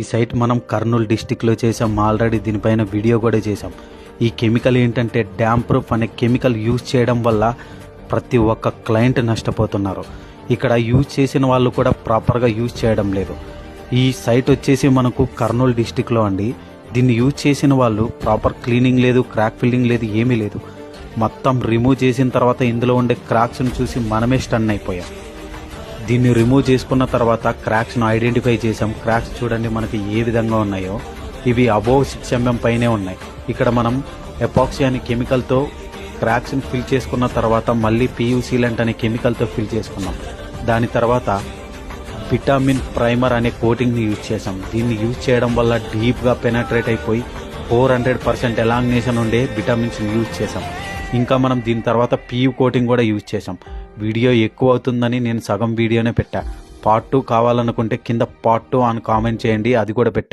ఈ సైట్ మనం కర్నూలు డిస్టిక్లో చేసాం ఆల్రెడీ దీనిపైన వీడియో కూడా చేసాం ఈ కెమికల్ ఏంటంటే డ్యామ్ ప్రూఫ్ అనే కెమికల్ యూజ్ చేయడం వల్ల ప్రతి ఒక్క క్లయింట్ నష్టపోతున్నారు. ఇక్కడ యూజ్ చేసిన వాళ్ళు కూడా ప్రాపర్గా యూజ్ చేయడం లేదు. ఈ సైట్ వచ్చేసి మనకు కర్నూలు డిస్టిక్లో అండి. దీన్ని యూజ్ చేసిన వాళ్ళు ప్రాపర్ క్లీనింగ్ లేదు క్రాక్ ఫిల్లింగ్ లేదు ఏమీ లేదు. మొత్తం రిమూవ్ చేసిన తర్వాత ఇందులో ఉండే క్రాక్స్ని చూసి మనమే స్టన్ అయిపోయాం. దీన్ని రిమూవ్ చేసుకున్న తర్వాత క్రాక్స్ను ఐడెంటిఫై చేసాం క్రాక్స్ చూడండి మనకి ఏ విధంగా ఉన్నాయో. ఇవి అబోవ్ సిక్స్ ఎంఎం పైనే ఉన్నాయి. ఇక్కడ మనం ఎపాక్సీ అనే కెమికల్తో క్రాక్స్ని ఫిల్ చేసుకున్న తర్వాత మళ్ళీ పియూసీలెంట్ అనే కెమికల్తో ఫిల్ చేసుకున్నాం. దాని తర్వాత విటామిన్ ప్రైమర్ అనే కోటింగ్ని యూజ్ చేసాం దీన్ని యూజ్ చేయడం వల్ల డీప్గా పెనట్రేట్ అయిపోయి ఫోర్ హండ్రెడ్ పర్సెంట్ ఎలాంగ్నేషన్ ఉండే విటమిన్స్ యూజ్ చేసాం ఇంకా మనం దీని తర్వాత పియూ కోటింగ్ కూడా యూజ్ చేసాం వీడియో ఎక్కువ అవుతుందని నేను సగం వీడియోనే పెట్టా. పార్ట్ టూ కావాలనుకుంటే కింద పార్ట్ టూ అని కామెంట్ చేయండి అది కూడా పెట్టా